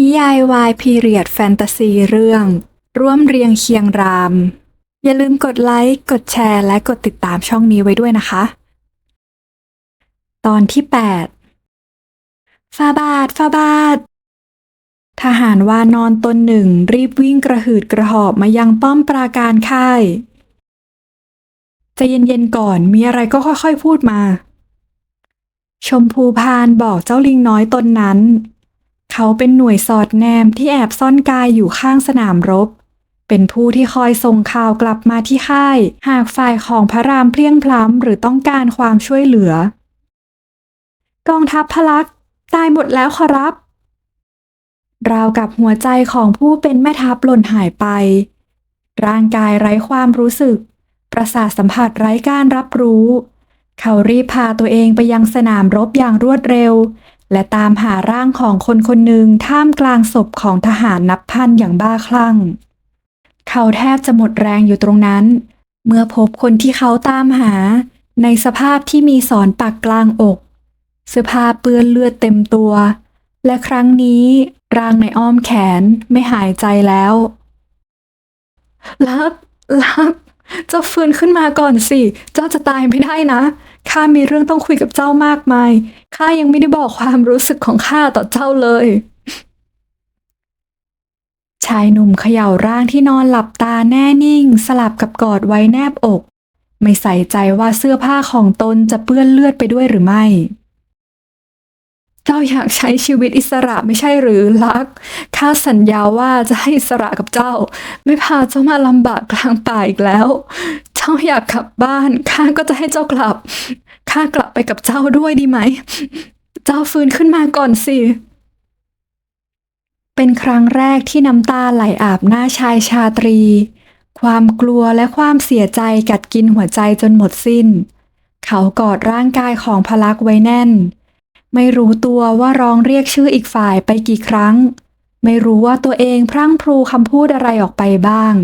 นิยายวายพีเรียดแฟนตาซีเรื่อง ร่วมเรียงเคียงราม อย่าลืมกดไลค์ กดแชร์ และกดติดตามช่องนี้ไว้ด้วยนะคะ ตอนที่ 8 ฟาบาทฟาบาท ทหารวานอนตนหนึ่ง รีบวิ่งกระหืดกระหอบมายังป้อมปราการค่ายใจะเย็นๆก่อนมีอะไรก็ค่อยๆพูดมา ชมพูพานบอกเจ้าลิงน้อยตนนั้น เขาเป็นหน่วยสอดแนมที่แอบซ่อนกายอยู่ข้างสนามรบ เป็นผู้ที่คอยส่งข่าวกลับมาที่ค่าย หากฝ่ายของพระรามเพลียงพล้ำหรือต้องการความช่วยเหลือ กองทัพพลักตายหมดแล้วขอรับ ราวกับหัวใจของผู้เป็นแม่ทัพหล่นหายไป ร่างกายไร้ความรู้สึก ประสาทสัมผัสไร้การรับรู้ เขารีบพาตัวเองไปยังสนามรบอย่างรวดเร็ว และตามหาร่างของคนคนหนึ่งท่ามกลางศพของทหารนับพันอย่างบ้าคลั่ง เขาแทบจะหมดแรงอยู่ตรงนั้น เมื่อพบคนที่เขาตามหา ในสภาพที่มีสอนปักกลางอกเสื้อผ้าเปื้อนเลือดเต็มตัว และครั้งนี้ร่างในอ้อมแขนไม่หายใจแล้วลักลักเจ้าฟื้นขึ้นมาก่อนสิ เจ้าจะตายไม่ได้นะ ข้ามีเรื่องต้องคุยกับเจ้ามากมาย ข้ายังไม่ได้บอกความรู้สึกของข้าต่อเจ้าเลย ชายหนุ่มเขย่าร่างที่นอนหลับตาแน่นิ่ง สลับกับกอดไว้แนบอก ไม่ใส่ใจว่าเสื้อผ้าของตนจะเปื้อนเลือดไปด้วยหรือไม่ จ้าอยากใช้ชีวิตอิสระไม่ใช่หรือลัก ข้าสัญญาว่าจะให้อิสระกับเจ้า ไม่พาเจ้ามาลำบากกลางป่าอีกแล้ว เจ้าอยากกลับบ้านข้าก็จะให้เจ้ากลับ ข้ากลับไปกับเจ้าด้วยดีไหม เจ้าฟื้นขึ้นมาก่อนสิ เป็นครั้งแรกที่น้ำตาไหลอาบหน้าชายชาตรี ความกลัวและความเสียใจกัดกินหัวใจจนหมดสิ้น เขากอดร่างกายของพลักไว้แน่น ไม่รู้ตัวว่าร้องเรียกชื่ออีกฝ่ายไปกี่ครั้ง ไม่รู้ว่าตัวเองพรั่งพรูคำพูดอะไรออกไปบ้าง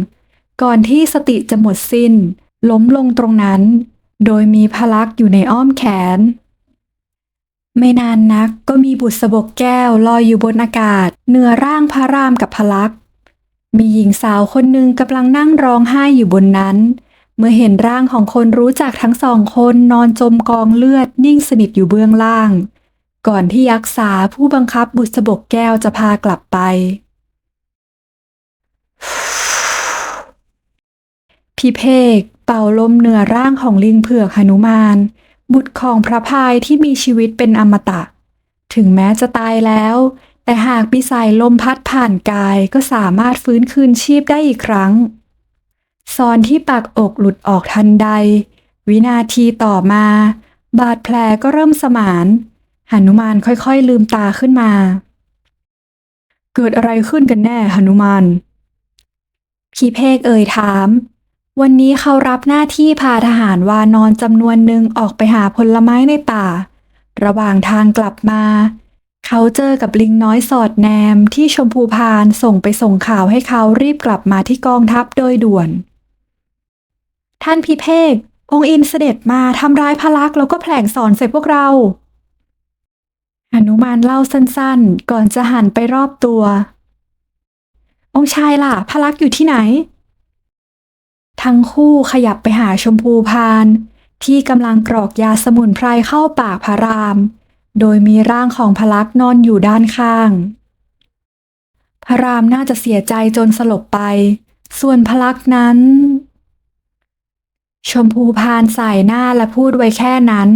ก่อนที่สติจะหมดสิ้น ล้มลงตรงนั้น โดยมีพลักษ์อยู่ในอ้อมแขน ไม่นานนักก็มีบุษบกแก้วลอยอยู่บนอากาศ เหนือร่างพระรามกับพลักษ์มีหญิงสาวคนหนึ่งกำลังนั่งร้องไห้อยู่บนนั้น เมื่อเห็นร่างของคนรู้จักทั้งสองคนนอนจมกองเลือดนิ่งสนิทอยู่เบื้องล่าง ก่อนที่ยักษ์สาผู้บังคับบุษบกแก้วจะพากลับไปพี่เพกเป่าลมเหนือร่างของลิงเผือกหนุมาน บุตรของพระพายที่มีชีวิตเป็นอมตะ ถึงแม้จะตายแล้ว แต่หากมีสายลมพัดผ่านกายก็สามารถฟื้นคืนชีพได้อีกครั้งซอนที่ปากอกหลุดออกทันใด วินาทีต่อมา บาดแผลก็เริ่มสมาน หนุมานค่อยๆลืมตาขึ้นมา เกิดอะไรขึ้นกันแน่หนุมานพีเพกเอ่ยถาม วันนี้เขารับหน้าที่พาทหารวานอนจำนวนหนึ่งออกไปหาผลไม้ในป่า ระหว่างทางกลับมา เขาเจอกับลิงน้อยสอดแนมที่ชมพูพานส่งไปส่งข่าวให้เขารีบกลับมาที่กองทัพโดยด่วน ท่านพิเภกองค์อินเสด็จมาทำร้ายพลักษ์แล้วก็แผลงสอนใส่พวกเรา หนุมานเล่าสั้นๆ ก่อนจะหันไปรอบตัว องค์ชายล่ะพลักษ์อยู่ที่ไหน ทั้งคู่ขยับไปหาชมพูพาน ที่กำลังกรอกยาสมุนไพรเข้าปากพระราม โดยมีร่างของพลักษ์นอนอยู่ด้านข้าง พระรามน่าจะเสียใจจนสลบไป ส่วนพลักษ์นั้น ชมพูพานใส่หน้าและพูดไว้แค่นั้น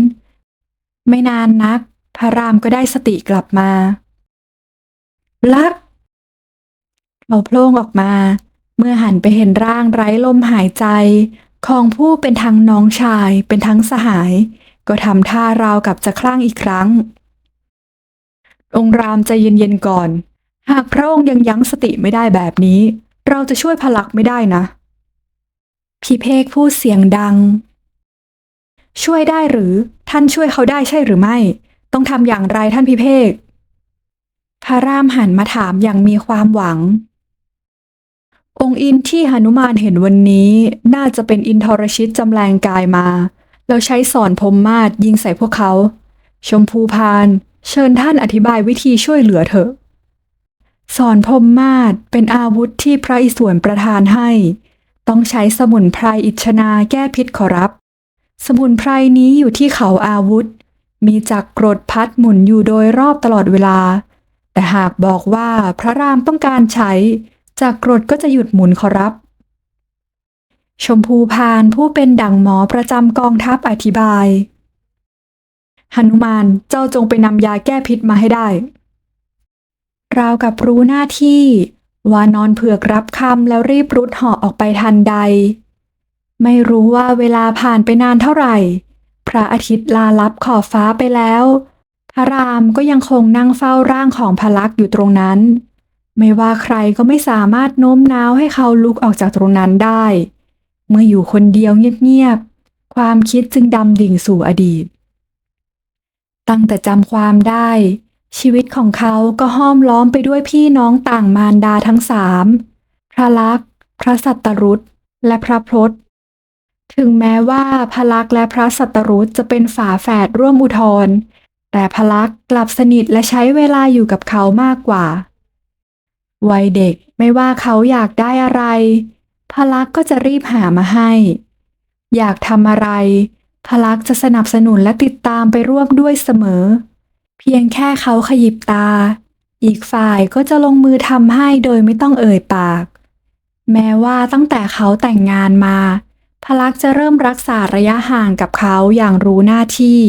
ไม่นานนัก พระรามก็ได้สติกลับมา ลักเขาโพล่งออกมา เมื่อหันไปเห็นร่างไร้ลมหายใจ ของผู้เป็นทั้งน้องชายเป็นทั้งสหาย ก็ทำท่าราวกับจะคลั่งอีกครั้ง องค์รามใจเย็นๆก่อน หากพระองค์ยังยั้งสติไม่ได้แบบนี้ เราจะช่วยพลักไม่ได้นะพี่เพกพูดเสียงดัง ช่วยได้หรือท่านช่วยเขาได้ใช่หรือไม่ ต้องทำอย่างไรท่านพี่เพกพระรามหันมาถามอย่างมีความหวัง องค์อินที่หนุมานเห็นวันนี้น่าจะเป็นอินทรชิตจำแรงกายมา แล้วใช้สอนพรมมาศยิงใส่พวกเขา ชมพูพาน เชิญท่านอธิบายวิธีช่วยเหลือเถอะ สอนพรมมาศเป็นอาวุธที่พระอิศวรประทานให้ ต้องใช้สมุนไพรอิชนาแก้พิษขอรับ สมุนไพรนี้อยู่ที่เขาอาวุธ มีจักรกรดพัดหมุนอยู่โดยรอบตลอดเวลา แต่หากบอกว่าพระรามต้องการใช้ จักรกรดก็จะหยุดหมุนขอรับ ชมพูพานผู้เป็นดั่งหมอประจำกองทัพอธิบายหนุมานเจ้าจงไปนำยาแก้พิษมาให้ได้ราวกับรู้หน้าที่วานอนเผือกรับคำแล้วรีบรุดหาะออกไปทันใด ไม่รู้ว่าเวลาผ่านไปนานเท่าไหร่ พระอาทิตย์ลาลับขอบฟ้าไปแล้วพระรามก็ยังคงนั่งเฝ้าร่างของพลักษ์อยู่ตรงนั้น ไม่ว่าใครก็ไม่สามารถโน้มน้าวให้เขาลุกออกจากตรงนั้นได้ เมื่ออยู่คนเดียวเงียบๆ ความคิดจึงดำดิ่งสู่อดีต ตั้งแต่จำความได้ ชีวิตของเขาก็ห้อมล้อมไปด้วยพี่น้องต่างมารดาทั้งสาม พระลักษณ์พระสัตตรุษ และพระพรต ถึงแม้ว่าพลักษ์และพระสัตรุษจะเป็นฝาแฝดร่วมอุทธรแต่พลักษ์กลับสนิทและใช้เวลาอยู่กับเขามากกว่า วัยเด็กไม่ว่าเขาอยากได้อะไร พลักษ์ก็จะรีบหามาให้ อยากทำอะไร พลักษ์จะสนับสนุนและติดตามไปร่วมด้วยเสมอ เพียงแค่เขาขยิบตา อีกฝ่ายก็จะลงมือทำให้โดยไม่ต้องเอ่ยปาก แม้ว่าตั้งแต่เขาแต่งงานมา พลักจะเริ่มรักษาระยะห่างกับเขาอย่างรู้หน้าที่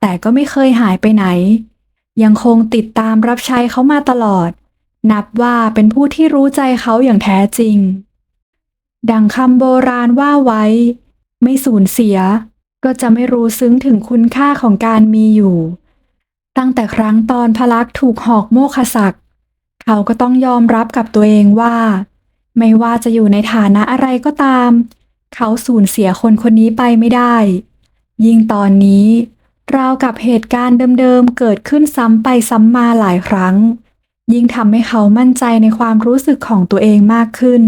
แต่ก็ไม่เคยหายไปไหน ยังคงติดตามรับใช้เขามาตลอด นับว่าเป็นผู้ที่รู้ใจเขาอย่างแท้จริง ดังคำโบราณว่าไว้ ไม่สูญเสีย ก็จะไม่รู้ซึ้งถึงคุณค่าของการมีอยู่ ตั้งแต่ครั้งตอนพลักถูกหอกโมคศักดิ์เขาก็ต้องยอมรับกับตัวเองว่า ไม่ว่าจะอยู่ในฐานะอะไรก็ตาม เขาสูญเสียคนคนนี้ไปไม่ได้ ยิ่งตอนนี้ราวกับเหตุการณ์เดิมๆ เกิดขึ้นซ้ำไปซ้ำมาหลายครั้ง ยิ่งทำให้เขามั่นใจในความรู้สึกของตัวเองมากขึ้น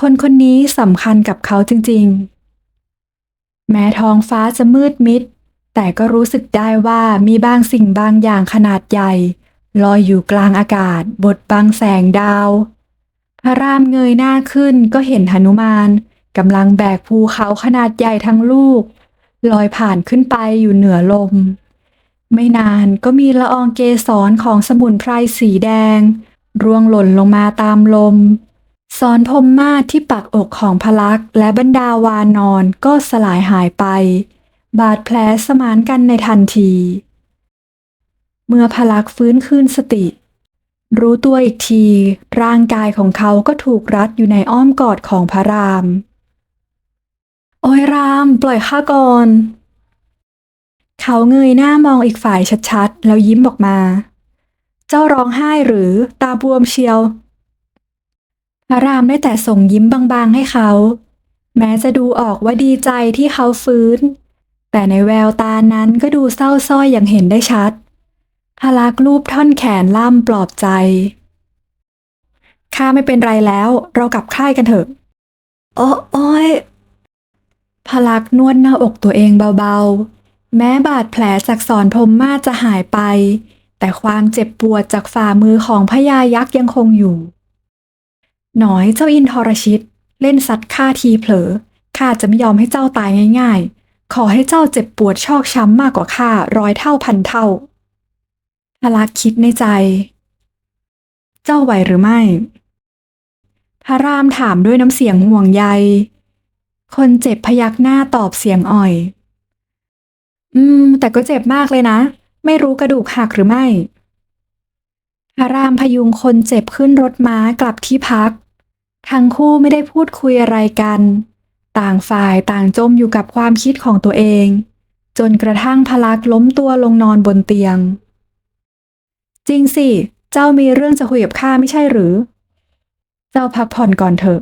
คนคนนี้สำคัญกับเขาจริงๆ แม้ท้องฟ้าจะมืดมิด แต่ก็รู้สึกได้ว่ามีบางสิ่งบางอย่างขนาดใหญ่ ลอยอยู่กลางอากาศบดบังแสงดาว พระรามเงยหน้าขึ้นก็เห็นหนุมาน กำลังแบกภูเขาขนาดใหญ่ทั้งลูก ลอยผ่านขึ้นไปอยู่เหนือลม ไม่นานก็มีละอองเกสรของสมุนไพรสีแดง ร่วงหล่นลงมาตามลมสอนพรมมาศที่ปักอกของพลักและบรรดาวานอนก็สลายหายไป บาดแผลสมานกันในทันที เมื่อพลักฟื้นคืนสติ รู้ตัวอีกที ร่างกายของเขาก็ถูกรัดอยู่ในอ้อมกอดของพระราม โอ้ยราม ปล่อยข้าก่อน เขาเงยหน้ามองอีกฝ่ายชัดๆ แล้วยิ้มออกมา เจ้าร้องไห้หรือตาบวมเชียวพระรามได้แต่ส่งยิ้มบางๆให้เขา แม้จะดูออกว่าดีใจที่เขาฟื้น แต่ในแววตานั้นก็ดูเศร้าส้อยอย่างเห็นได้ชัดพลักรูปท่อนแขนล่ำปลอบใจข้าไม่เป็นไรแล้ว เรากลับค่ายกันเถอะ โอ้โอ้ย พลักนวดหน้าอกตัวเองเบาๆ แม้บาดแผลจากสอนพรมมาจะหายไป แต่ความเจ็บปวดจากฝ่ามือของพญายักษ์ยังคงอยู่ หนอยเจ้าอินทรชิต เล่นสัตว์ข้าทีเผลอข้าจะไม่ยอมให้เจ้าตายง่าย ๆ ขอให้เจ้าเจ็บปวดชอกช้ำมากกว่าข้าร้อยเท่าพันเท่าพลักคิดในใจ เจ้าไหวหรือไม่ พระรามถามด้วยน้ำเสียงห่วงใย คนเจ็บพยักหน้าตอบเสียงอ่อย อืม แต่ก็เจ็บมากเลยนะ ไม่รู้กระดูกหักหรือไม่พระรามพยุงคนเจ็บขึ้นรถม้ากลับที่พัก ทั้งคู่ไม่ได้พูดคุยอะไรกัน ต่างฝ่ายต่างจมอยู่กับความคิดของตัวเอง จนกระทั่งพลักล้มตัวลงนอนบนเตียง จริงสิ เจ้ามีเรื่องจะคุยกับข้าไม่ใช่หรือ เจ้าพักผ่อนก่อนเถอะ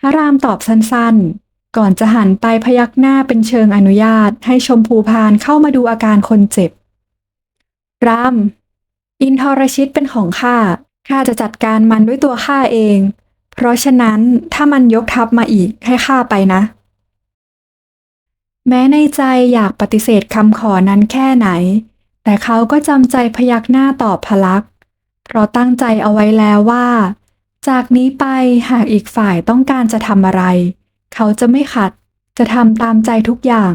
พระรามตอบสั้นๆ ก่อนจะหันไปพยักหน้าเป็นเชิงอนุญาตให้ชมพูพานเข้ามาดูอาการคนเจ็บ ราม อินทรชิตเป็นของข้า ข้าจะจัดการมันด้วยตัวข้าเอง เพราะฉะนั้นถ้ามันยกทัพมาอีกให้ข้าไปนะ แม้ในใจอยากปฏิเสธคำขอนั้นแค่ไหน แต่เขาก็จำใจพยักหน้าตอบพลัก เพราะตั้งใจเอาไว้แล้วว่า จากนี้ไปหากอีกฝ่ายต้องการจะทำอะไร เขาจะไม่ขัด จะทำตามใจทุกอย่าง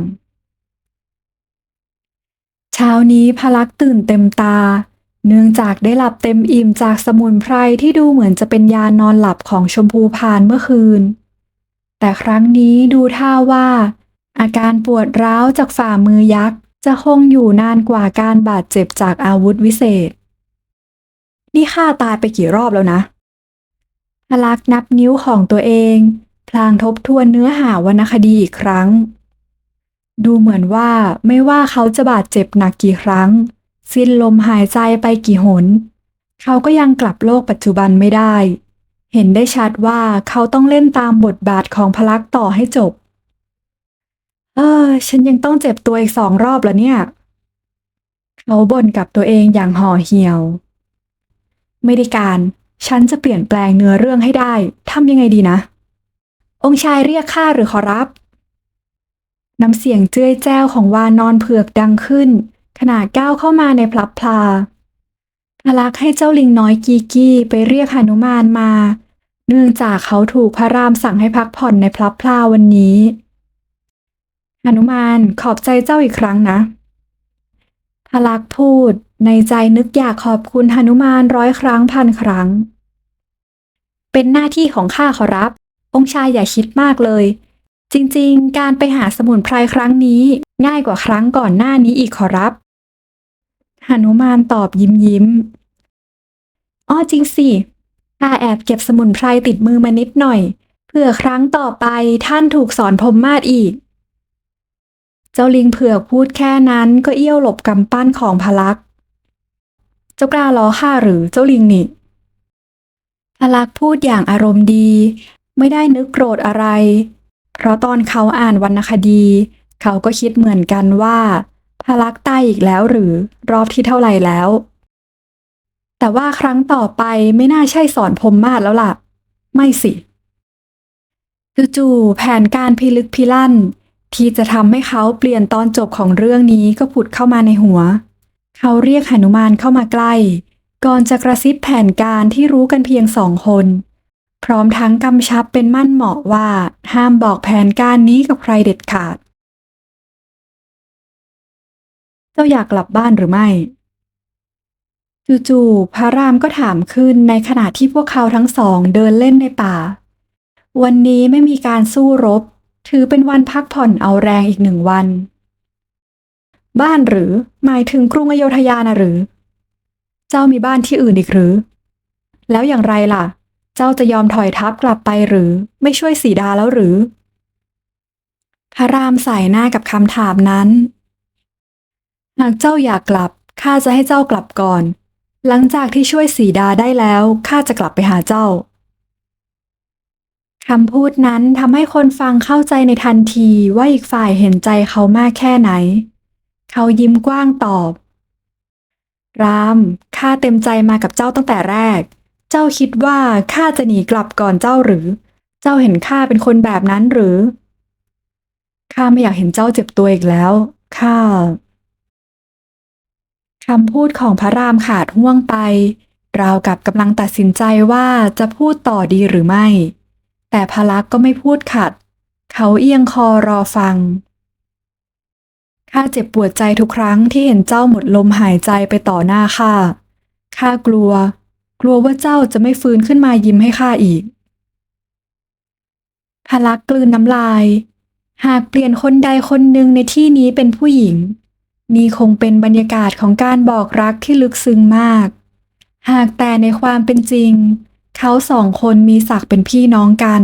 เช้านี้พลักตื่นเต็มตา เนื่องจากได้หลับเต็มอิ่มจากสมุนไพรที่ดูเหมือนจะเป็นยานอนหลับของชมพูพานเมื่อคืน แต่ครั้งนี้ดูท่าว่า อาการปวดร้าวจากฝ่ามือยักษ์ จะคงอยู่นานกว่าการบาดเจ็บจากอาวุธวิเศษ นี่ข้าตายไปกี่รอบแล้วนะ ลักษ์นับนิ้วของตัวเอง พลางทบทวนเนื้อหาวรรณคดีอีกครั้ง ดูเหมือนว่าไม่ว่าเขาจะบาดเจ็บหนักกี่ครั้ง สิ้นลมหายใจไปกี่หน เขาก็ยังกลับโลกปัจจุบันไม่ได้ เห็นได้ชัดว่าเขาต้องเล่นตามบทบาทของพลักษ์ต่อให้จบ เออ ฉันยังต้องเจ็บตัวอีกสองรอบแล้วเนี่ย เขาบ่นกับตัวเองอย่างห่อเหี่ยว ไม่ได้การ ฉันจะเปลี่ยนแปลงเนื้อเรื่องให้ได้ ทำยังไงดีนะ องค์ชายเรียกข้าหรือขอรับ น้ำเสียงเจ้ยแจ้วของวานอนเผือกดังขึ้น ขณะก้าวเข้ามาในพลับพลาพลักษ์ให้เจ้าลิงน้อยกีกี้ไปเรียกหนุมานมา เนื่องจากเขาถูกพระรามสั่งให้พักผ่อนในพลับพลาวันนี้หนุมานขอบใจเจ้าอีกครั้งนะ พลักพูด ในใจนึกอยากขอบคุณหนุมานร้อยครั้งพันครั้ง เป็นหน้าที่ของข้าขอรับ องค์ชายอย่าคิดมากเลย จริงๆ การไปหาสมุนไพรครั้งนี้ ง่ายกว่าครั้งก่อนหน้านี้อีกขอรับหนุมานตอบยิ้มยิ้มอ้อจริงสิข้าแอบเก็บสมุนไพรติดมือมานิดหน่อยเพื่อครั้งต่อไปท่านถูกสอนพรมมาศอีก เจ้าลิงเผือกพูดแค่นั้นก็เอี้ยวหลบกำปั้นของพลัก เจ้ากล้าล้อข้าหรือเจ้าลิงนี่ พลักพูดอย่างอารมณ์ดี ไม่ได้นึกโกรธอะไร เพราะตอนเขาอ่านวรรณคดี เขาก็คิดเหมือนกันว่า พลักตายอีกแล้วหรือรอบที่เท่าไหร่แล้ว แต่ว่าครั้งต่อไปไม่น่าใช่สอนพรมมาศแล้วล่ะ ไม่สิจู่ๆแผนการพิลึกพิลั่น ที่จะทำให้เขาเปลี่ยนตอนจบของเรื่องนี้ก็ผุดเข้ามาในหัว เขาเรียกหนุมานเข้ามาใกล้ ก่อนจะกระซิบแผนการที่รู้กันเพียงสองคน พร้อมทั้งกำชับเป็นมั่นเหมาะว่าห้ามบอกแผนการนี้กับใครเด็ดขาด เจ้าอยากกลับบ้านหรือไม่จู่ๆพระรามก็ถามขึ้นในขณะที่พวกเขาทั้งสองเดินเล่นในป่า วันนี้ไม่มีการสู้รบ ถือเป็นวันพักผ่อนเอาแรงอีกหนึ่งวัน บ้านหรือหมายถึงกรุงอโยธยานะหรือ เจ้ามีบ้านที่อื่นอีกหรือ แล้วอย่างไรล่ะ เจ้าจะยอมถอยทัพกลับไปหรือไม่ช่วยสีดาแล้วหรือพระรามใส่หน้ากับคำถามนั้น หากเจ้าอยากกลับข้าจะให้เจ้ากลับก่อน หลังจากที่ช่วยสีดาได้แล้วข้าจะกลับไปหาเจ้า คำพูดนั้นทำให้คนฟังเข้าใจในทันทีว่าอีกฝ่ายเห็นใจเขามากแค่ไหน เขายิ้มกว้างตอบ รามข้าเต็มใจมากับเจ้าตั้งแต่แรก เจ้าคิดว่าข้าจะหนีกลับก่อนเจ้าหรือ เจ้าเห็นข้าเป็นคนแบบนั้นหรือข้าไม่อยากเห็นเจ้าเจ็บตัวอีกแล้วข้าคำพูดของพระรามขาดห่วงไป ราวกับกำลังตัดสินใจว่าจะพูดต่อดีหรือไม่ แต่พลักษ์ก็ไม่พูดขัด เขาเอียงคอรอฟัง ข้าเจ็บปวดใจทุกครั้งที่เห็นเจ้าหมดลมหายใจไปต่อหน้าข้า ข้ากลัว กลัวว่าเจ้าจะไม่ฟื้นขึ้นมายิ้มให้ข้าอีก พลักษ์กลืนน้ำลาย หากเปลี่ยนคนใดคนหนึ่งในที่นี้เป็นผู้หญิง นี่คงเป็นบรรยากาศของการบอกรักที่ลึกซึ้งมาก หากแต่ในความเป็นจริง เขาสองคนมีศักดิ์เป็นพี่น้องกัน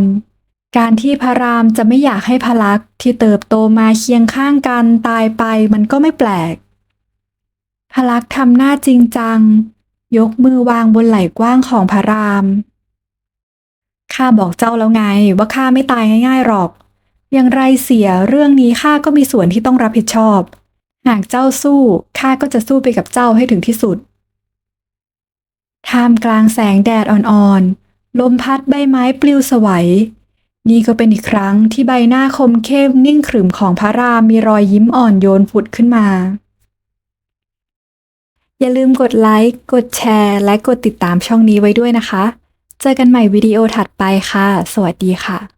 การที่พระรามจะไม่อยากให้พลักษ์ที่เติบโตมาเคียงข้างกันตายไปมันก็ไม่แปลก พลักษ์ทำหน้าจริงจัง ยกมือวางบนไหล่กว้างของพระราม ข้าบอกเจ้าแล้วไงว่าข้าไม่ตายง่ายๆหรอก อย่างไรเสียเรื่องนี้ข้าก็มีส่วนที่ต้องรับผิดชอบ หากเจ้าสู้ข้าก็จะสู้ไปกับเจ้าให้ถึงที่สุด ท่ามกลางแสงแดดอ่อนๆ ลมพัดใบไม้ปลิวสวัย นี่ก็เป็นอีกครั้งที่ใบหน้าคมเข้มนิ่งขรึมของพระรามมีรอยยิ้มอ่อนโยนผุดขึ้นมา อย่าลืมกดไลค์ กดแชร์ และกดติดตามช่องนี้ไว้ด้วยนะคะ เจอกันใหม่วิดีโอถัดไปค่ะ สวัสดีค่ะ